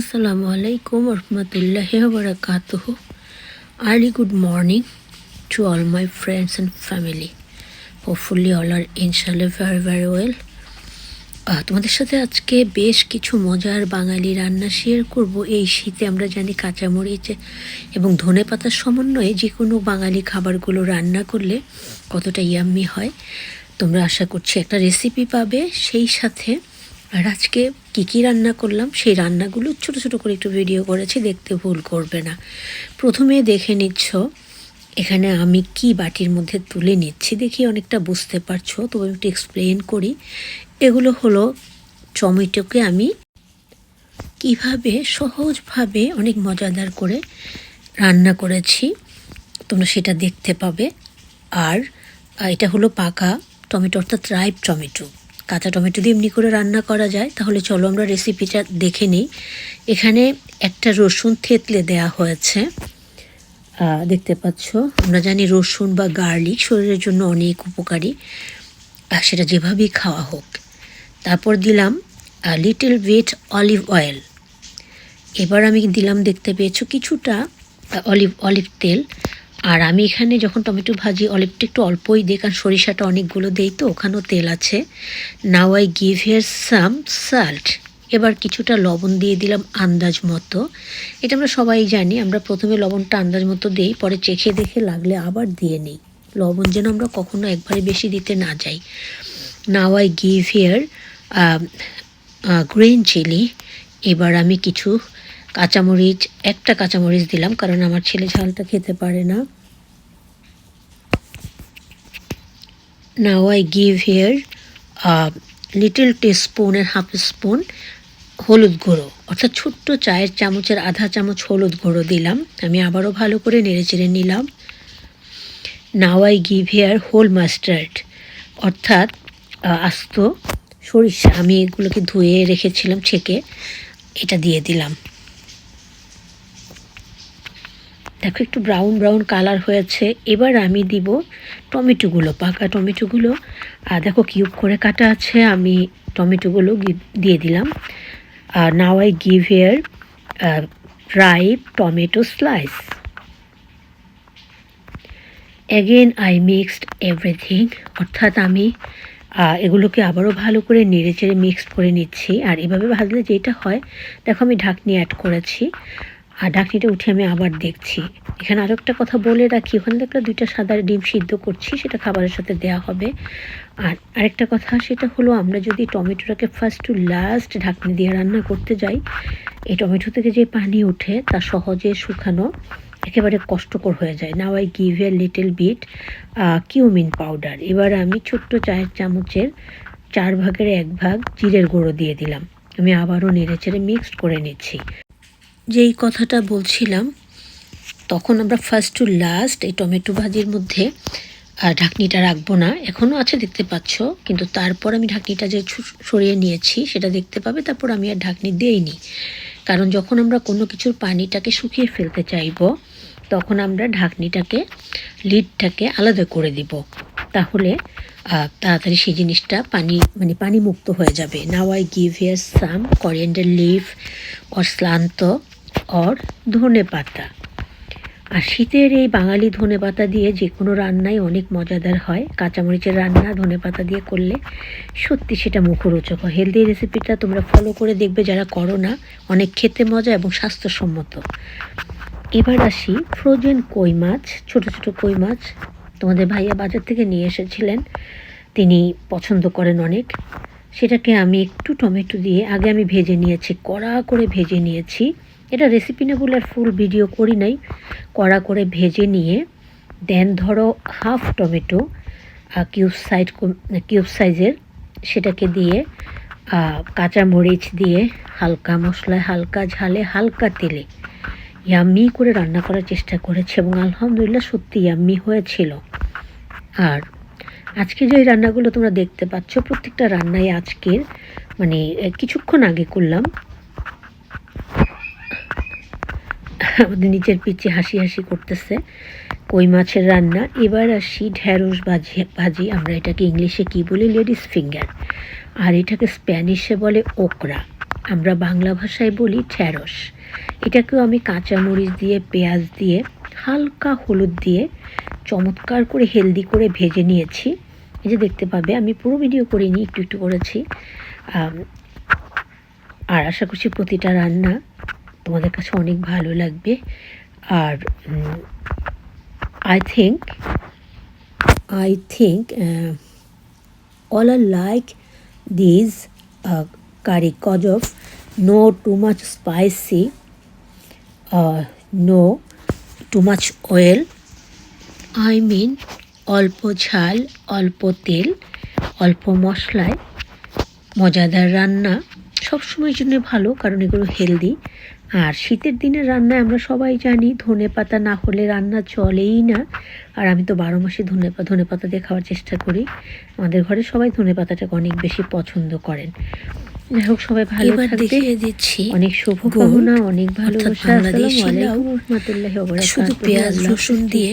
আসসালামু আলাইকুম রহমতুল্লাহ বরকাত early good morning to all my friends and family. Hopefully all are ইনশাল্লাহ ভেরি ভেরি ওয়েল। তোমাদের সাথে আজকে বেশ কিছু মজার বাঙালি রান্না শেয়ার করব। এই শীতে আমরা জানি কাঁচা কাঁচামরিচ এবং ধনে পাতার সমন্বয়ে যে কোনো বাঙালি খাবারগুলো রান্না করলে কতটা ইয়াম্মি হয়। তোমরা আশা করছি একটা রেসিপি পাবে। সেই সাথে আর আজকে কী কী রান্না করলাম, সেই রান্নাগুলো ছোট ছোট করে একটু ভিডিও করেছি, দেখতে ভুল করবে না। প্রথমে দেখে নিচ্ছ, এখানে আমি কি বাটির মধ্যে তুলে নিচ্ছি দেখি অনেকটা বুঝতে পারছ, তবে আমি একটু এক্সপ্লেন করি। এগুলো হলো টমেটোকে আমি কীভাবে সহজভাবে অনেক মজাদার করে রান্না করেছি, তোমরা সেটা দেখতে পাবে। আর এটা হলো পাকা টমেটো, অর্থাৎ রাইপ টমেটো। কাঁচা টমেটো দিয়ে এমনি করে রান্না করা যায়, তাহলে চলো আমরা রেসিপিটা দেখে নিই। এখানে একটা রসুন থেতলে দেয়া হয়েছে। দেখতে পাচ্ছ, আমরা জানি রসুন বা গার্লিক শরীরের জন্য অনেক উপকারী। আর সেটা যেভাবেই খাওয়া হোক। তারপর দিলাম লিটল ওয়েট অলিভ অয়েল এবার আমি দিলাম, দেখতে পেয়েছ, কিছুটা অলিভ অলিভ তেল। আর আমি এখানে যখন টমেটো ভাজি, অলিভটা একটু অল্পই দিই, কারণ সরিষাটা অনেকগুলো দেই তো, ওখানেও তেল আছে। Now I give here some salt এবার কিছুটা লবণ দিয়ে দিলাম আন্দাজ মতো। এটা আমরা সবাই জানি, আমরা প্রথমে লবণটা আন্দাজ মতো দিই, পরে চেখে দেখে লাগলে আবার দিয়ে নিই। লবণ যেন আমরা কখনো একবারে বেশি দিতে না যাই। Now I give here green chili এবার আমি কিছু কাঁচামরিচ, একটা কাঁচামরিচ দিলাম, কারণ আমার ছেলে ঝালটা খেতে পারে না। Now I give here little teaspoon and half spoon হলুদ গুঁড়ো, অর্থাৎ ছোট্ট চায়ের চামচের আধা চামচ হলুদ গুঁড়ো দিলাম। আমি আবারও ভালো করে নেড়েচেড়ে নিলাম। Now I give here whole mustard অর্থাৎ আস্ত সরিষা। আমি এগুলোকে ধুয়ে রেখেছিলাম, ছেঁকে। এটা দিয়ে দিলাম। দেখো, একটু ব্রাউন ব্রাউন কালার হয়েছে। এবার আমি দিব টমেটোগুলো, পাকা টমেটোগুলো। আর দেখো কিউব করে কাটা আছে। আমি টমেটোগুলো দিয়ে দিলাম। আর now I give here ripe tomato slice again I mixed everything অর্থাৎ আমি এগুলোকে আবারও ভালো করে নেড়ে চেড়ে মিক্সড করে নিচ্ছি। আর এভাবে ভাজলে যেটা হয়, দেখো, আমি ঢাকনি অ্যাড করেছি। আর ঢাকনিটা উঠে আমি আবার দেখছি। এখানে আরও একটা কথা বলে রাখি, ওখানে দেখলে দুইটা সাদা ডিম সিদ্ধ করছি, সেটা খাবারের সাথে দেওয়া হবে। আর আরেকটা কথা, সেটা হলো আমরা যদি টমেটোটাকে ফার্স্ট টু লাস্ট ঢাকনি দিয়ে রান্না করতে যাই, এই টমেটো থেকে যে পানি ওঠে, তা সহজে শুকানো একেবারে কষ্টকর হয়ে যায়। Now I give a little bit cumin powder এবার আমি ছোট্ট চায়ের চামচের চার ভাগের এক ভাগ জিরের গুঁড়ো দিয়ে দিলাম। আমি আবারও নেড়ে চেড়ে মিক্সড করে নিচ্ছি। যেই কথাটা বলছিলাম, তখন আমরা ফার্স্ট টু লাস্ট এই টমেটো ভাজির মধ্যে ঢাকনিটা রাখব না। এখনও আছে দেখতে পাচ্ছ, কিন্তু তারপর আমি ঢাকনিটা যে সরিয়ে নিয়েছি, সেটা দেখতে পাবে, তারপর আমি আর ঢাকনি দিইনি। কারণ যখন আমরা কোনো কিছুর পানিটাকে শুকিয়ে ফেলতে চাইব, তখন আমরা ঢাকনিটাকে লিডটাকে আলাদা করে দিব। তাহলে তাড়াতাড়ি সেই জিনিসটা পানি মানে পানি মুক্ত হয়ে যাবে। Now I give here some coriander leave or cilantro or ধনে পাতা। আর শীতের এই বাঙালি ধনে পাতা দিয়ে যে কোনো রান্নাই অনেক মজাদার হয়। কাঁচামরিচের রান্না ধনে পাতা দিয়ে করলে সত্যি সেটা মুখরোচক হয়। হেলদি রেসিপিটা তোমরা ফলো করে দেখবে যারা করো না। অনেক খেতে মজা এবং স্বাস্থ্যসম্মত। এবার আসি ফ্রোজেন কই মাছ, ছোট ছোট কই মাছ। তোমাদের ভাইয়া বাজার থেকে নিয়ে এসেছিলেন। তিনি পছন্দ করেন অনেক। সেটাকে আমি একটু টমেটো দিয়ে আগে আমি ভেজে নিয়েছি, কড়া করে ভেজে নিয়েছি। এটা রেসিপি না ফুল ভিডিও করি নাই। কড়া করে ভেজে নিয়ে দেন ধরো half tomato cube size cube সাইজের সেটাকে দিয়ে কাঁচা মরিচ দিয়ে হালকা মশলায় হালকা ঝালে, হালকা তেলে ইয়াম্মি করে রান্না করার চেষ্টা করেছে এবং আলহামদুলিল্লাহ সত্যি ইয়াম্মি হয়েছিল। আর আজকে যে রান্নাগুলো তোমরা দেখতে পাচ্ছ, প্রত্যেকটা রান্নাই আজকের মানে কিছুক্ষণ আগে করলাম। আমাদের নিচের পিচে হাসি হাসি করতেছে। কই মাছের রান্না? এবার আসি ঢ্যাঁড়স ভাজি ভাজি। আমরা এটাকে ইংলিশে কি বলি? Ladies finger. আর এটাকে স্প্যানিশে বলে ওকরা। আমরা বাংলা ভাষায় বলি ঢ্যাঁড়স। এটাকেও আমি কাঁচামরিচ দিয়ে, পেঁয়াজ দিয়ে, হালকা হলুদ দিয়ে চমৎকার করে হেলদি করে ভেজে নিয়েছি। এই যে দেখতে পাবে, আমি পুরো ভিডিও করিনি, একটু একটু করেছি। আর আশা করছি প্রতিটা রান্না তোমাদের কাছে অনেক ভালো লাগবে। আর I think I think all are like this curry cause of no too much spicy no too much oil I mean অল্প ঝাল, অল্প তেল, অল্প মশলায় মজাদার রান্না। সবসময়ের জন্য ভালো কারণ এগুলো হেলদি আর শীতের দিনের রান্নায় আমরা সবাই জানি ধনে পাতা না হলে রান্না চলেই না। আর আমি তো বারো মাসে ধনে ধনে পাতা দিয়ে খাওয়ার চেষ্টা করি। আমাদের ঘরে সবাই ধনে পাতাটাকে অনেক বেশি পছন্দ করেন। যাই হোক সবাই ভালো থাকবে। দিচ্ছি অনেক শুভ গোল, অনেক ভালোবাসা। বাংলাদেশি লাউ, শুধু পেঁয়াজ, রসুন দিয়ে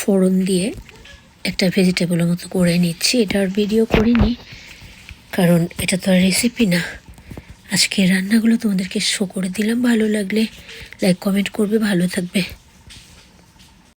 ফোড়ন দিয়ে একটা ভেজিটেবলের মতো করে নিচ্ছি। এটা আর ভিডিও করিনি। কারণ এটা তো আর রেসিপি না। আজকে রান্নাগুলো তোমাদেরকে শো করে দিলাম। ভালো লাগলে লাইক কমেন্ট করবে, ভালো থাকবে।